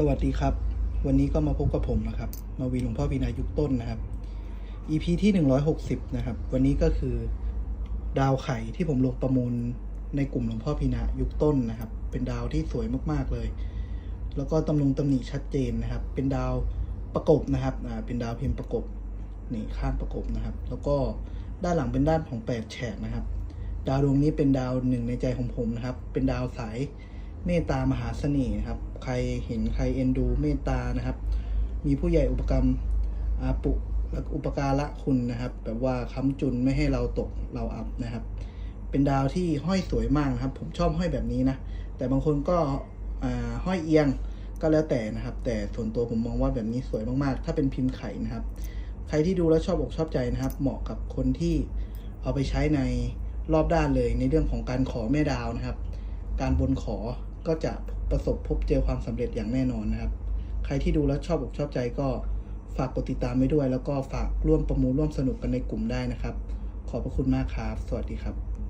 สวัสดีครับ วันนี้ก็มาพบกับผมนะครับ มาวีหลวงพ่อพีนายุคต้นนะครับ EP ที่ 160 นะครับ วันนี้ก็คือดาวไข่ที่ผมลงประมูลในกลุ่มหลวงพ่อพีนายุคต้นนะครับ เป็นดาวที่สวยมากๆเลย แล้วก็ตำลงตำหนิชัดเจนนะครับ เป็นดาวประกบนะครับอ่าเป็นดาวพิมพ์ประกบนี่ข้างประกบนะครับ แล้วก็ด้านหลังเป็นด้านของแปดแฉกนะครับ ดาวดวงนี้เป็นดาวหนึ่งในใจของผมนะครับ เป็นดาวสาย เมตตามหาเสน่ห์นะครับ ใครเห็นใครเอ็นดูเมตตานะครับ มีผู้ใหญ่อุปกรรมอาปุและอุปการะคุณนะครับ แบบว่าค้ำจุนไม่ให้เราตกเราอับนะครับ เป็นดาวที่ห้อยสวยมากนะครับ ผมชอบห้อยแบบนี้นะ แต่บางคนก็ห้อยเอียงก็แล้วแต่นะครับ แต่ส่วนตัวผมมองว่าแบบนี้สวยมากๆ ถ้าเป็นพิมพ์ไข่นะครับ ใครที่ดูแล้วชอบอกชอบใจนะครับ เหมาะกับคนที่เอาไปใช้ในรอบด้านเลยในเรื่องของการขอแม่ดาวนะครับ การบนขอก็จะประสบพบเจอความสำเร็จอย่างแน่นอนนะครับ ใครที่ดูแล้วชอบอกชอบใจก็ฝากกดติดตามไว้ด้วย แล้วก็ฝากร่วมประมูลร่วมสนุกกันในกลุ่มได้นะครับ ขอบพระคุณมากครับ สวัสดีครับ